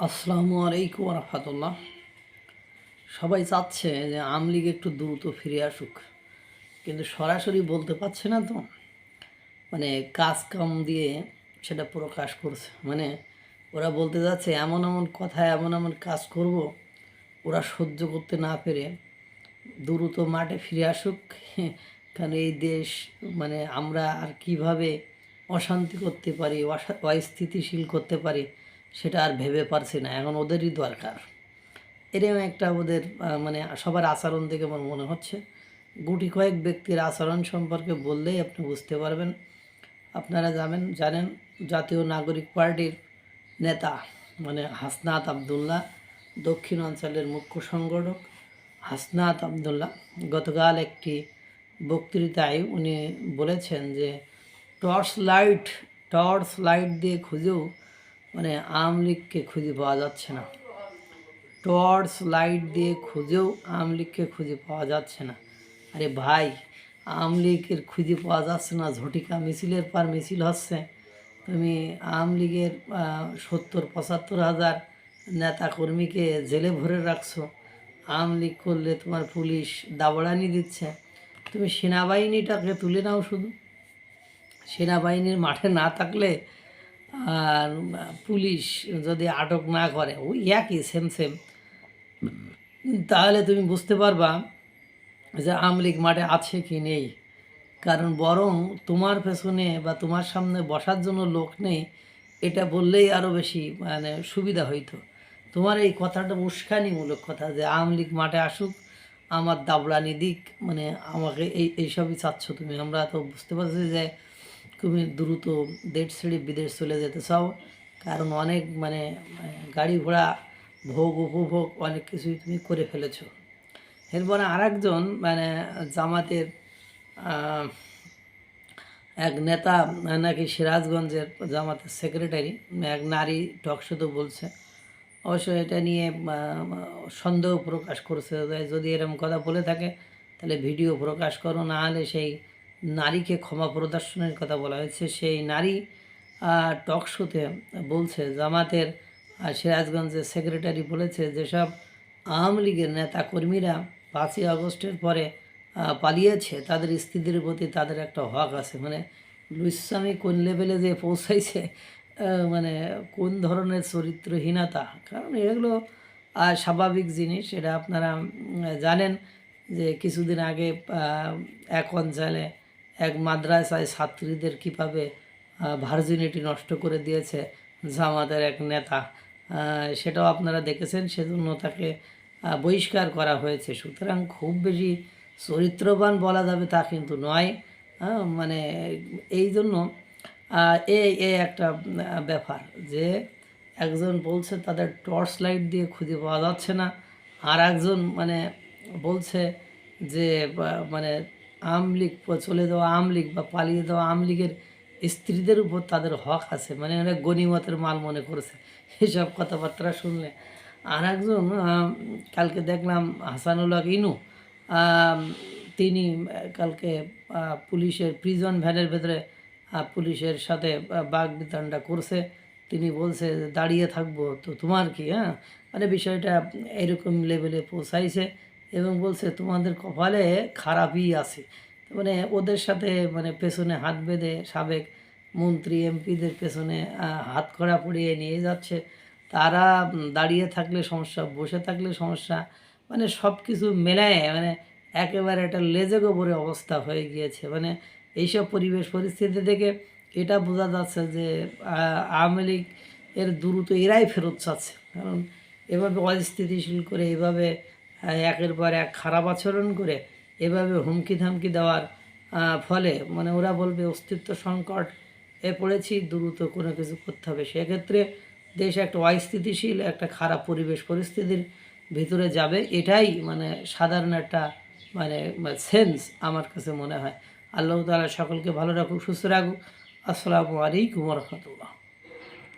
আসসালামু আলাইকুম রহমতুল্লাহ সবাই চাচ্ছে যে আমলিগ একটু দ্রুত ফিরে আসুক, কিন্তু সরাসরি বলতে পারছে না তো। মানে কাজ কাম দিয়ে সেটা প্রকাশ করছে। মানে ওরা বলতে যাচ্ছে, এমন এমন কথা, এমন এমন কাজ করব, ওরা সহ্য করতে না পেরে দ্রুত মাঠে ফিরে আসুক। কারণ এই দেশ মানে আমরা আর কীভাবে অশান্তি করতে পারি অসা- অস্থিতিশীল করতে পারি সেটা আর ভেবে পারছি না, এখন ওদেরই দরকার। এরকম একটা ওদের মানে সবার আচরণ থেকে আমার মনে হচ্ছে। গুটি কয়েক ব্যক্তির আচরণ সম্পর্কে বললেই আপনি বুঝতে পারবেন। আপনারা জানেন জানেন, জাতীয় নাগরিক পার্টির নেতা মানে হাসনাত আবদুল্লাহ, দক্ষিণ অঞ্চলের মুখ্য সংগঠক হাসনাত আবদুল্লাহ। গতকাল একটি বক্তৃতায় উনি বলেছেন যে, টর্চ লাইট টর্চ লাইট দিয়ে খুঁজেও মানে আওয়ামী লীগকে খুঁজে পাওয়া যাচ্ছে না। টর্চ লাইট দিয়ে খুঁজেও আওয়ামী লীগকে খুঁজে পাওয়া যাচ্ছে না। আরে ভাই আওয়ামী লীগের খুঁজে পাওয়া যাচ্ছে না, ঝটিকা মিছিলের পর মিছিল হচ্ছে। তুমি আওয়ামী লীগের সত্তর, পঁচাত্তর হাজার নেতা কর্মীকে জেলে ভরে রাখছো। আওয়ামী লীগ করলে তোমার পুলিশ দাবড়ানি দিচ্ছে। তুমি সেনাবাহিনীটাকে তুলে নাও শুধু। সেনাবাহিনীর মাঠে না থাকলে আর পুলিশ যদি আটক না করে ওই একই সেম সেম তাহলে তুমি বুঝতে পারবা যে আমলিগ মাঠে আছে কি নেই। কারণ বরং তোমার পেছনে বা তোমার সামনে বসার জন্য লোক নেই, এটা বললেই আরও বেশি মানে সুবিধা হইতো। তোমার এই কথাটা উস্কানিমূলক কথা যে আওয়ামী লীগ মাঠে আসুক, আমার দাবড়ানি দিক মানে আমাকে এই, এইসবই চাচ্ছ তুমি। আমরা তো বুঝতে পারছি যে তুমি দ্রুত দেশ ছেড়ে বিদেশ চলে যেতে চাও। কারণ অনেক মানে গাড়ি ঘোড়া, ভোগ, উপভোগ অনেক কিছুই তুমি করে ফেলেছ। এরপরে আরেকজন মানে জামাতের এক নেতা নাকি সিরাজগঞ্জের জামাতের সেক্রেটারি, এক নারী টকশোতে বলছে। অবশ্য এটা নিয়ে সন্দেহ প্রকাশ করছে। যদি এরকম কথা বলে থাকে, তাহলে ভিডিও প্রকাশ করো, না হলে সেই নারীকে ক্ষমা প্রদর্শনের কথা বলা হয়েছে। সেই নারী টক শোতে বলছে, জামাতের সিরাজগঞ্জের সেক্রেটারি বলেছে, যেসব আওয়ামী লীগের নেতা কর্মীরা পাঁচই আগস্টের পরে পালিয়েছে, তাদের স্ত্রীদের প্রতি তাদের একটা হক আছে। মানে লুইসামি কোন লেভেলে যে পৌঁছাইছে মানে কোন ধরনের চরিত্রহীনতা? কারণ এগুলো স্বাভাবিক জিনিস, এটা আপনারা জানেন যে কিছুদিন আগে এক অঞ্চলে এক মাদ্রাসায় ছাত্রীদের কীভাবে ভার্জিনিটি নষ্ট করে দিয়েছে জামাতের এক নেতা সেটাও আপনারা দেখেছেন, সেজন্য তাকে বহিষ্কার করা হয়েছে। সুতরাং খুব বেশি চরিত্রবান বলা যাবে তা কিন্তু নয় মানে এই জন্য এই একটা ব্যাপার যে একজন বলছে তাদের টর্চ লাইট দিয়ে খুঁজে পাওয়া যাচ্ছে না আর একজন মানে বলছে যে মানে আমলিগ চলে যাওয়া আমলিগ বা পালিয়ে যাওয়া আমলিগের স্ত্রীদের উপর তাদের হক আছে। মানে ওরা গণিমতের মাল মনে করেছে। এসব কথাবার্তা শুনলে। আর একজন কালকে দেখলাম হাসানুল্লাহ ইনু তিনি কালকে পুলিশের প্রিজন ভ্যানের ভেতরে পুলিশের সাথে বাঘ বিতানটা করছে। তিনি বলছে দাঁড়িয়ে থাকব, তো তোমার কি হ্যাঁ? মানে বিষয়টা এরকম লেভেলে পৌঁছাইছে। এবং বলছে, তোমাদের কপালে খারাপই আছে। মানে ওদের সাথে মানে পেছনে হাত বেঁধে সাবেক মন্ত্রী, এমপিদের পেছনে হাত কড়া পড়িয়ে নিয়ে যাচ্ছে। তারা দাঁড়িয়ে থাকলে সমস্যা, বসে থাকলে সমস্যা মানে সব কিছু মেলায় মানে একেবারে একটা লেজে গোবরে অবস্থা হয়ে গিয়েছে। মানে এইসব পরিবেশ পরিস্থিতি থেকে এটা বোঝা যাচ্ছে যে আওয়ামী লীগ এর দ্রুত এরাই ফেরত চাচ্ছে। কারণ এভাবে অস্থিতিশীল করে এভাবে একের পর এক খারাপ আচরণ করে এভাবে হুমকি ধামকি দেওয়ার ফলে মানে ওরা বলবে অস্তিত্ব সংকট, এ পড়েছি, দ্রুত কোনো কিছু করতে হবে। সেক্ষেত্রে দেশ একটা অস্থিতিশীল, একটা খারাপ পরিবেশ পরিস্থিতির ভিতরে যাবে। এটাই মানে সাধারণ একটা মানে সেন্স আমার কাছে মনে হয়। আল্লাহ তালা সকলকে ভালো রাখুক, সুস্থ রাখুক। আসসালামু আলাইকুম রহমতুল্লাহ।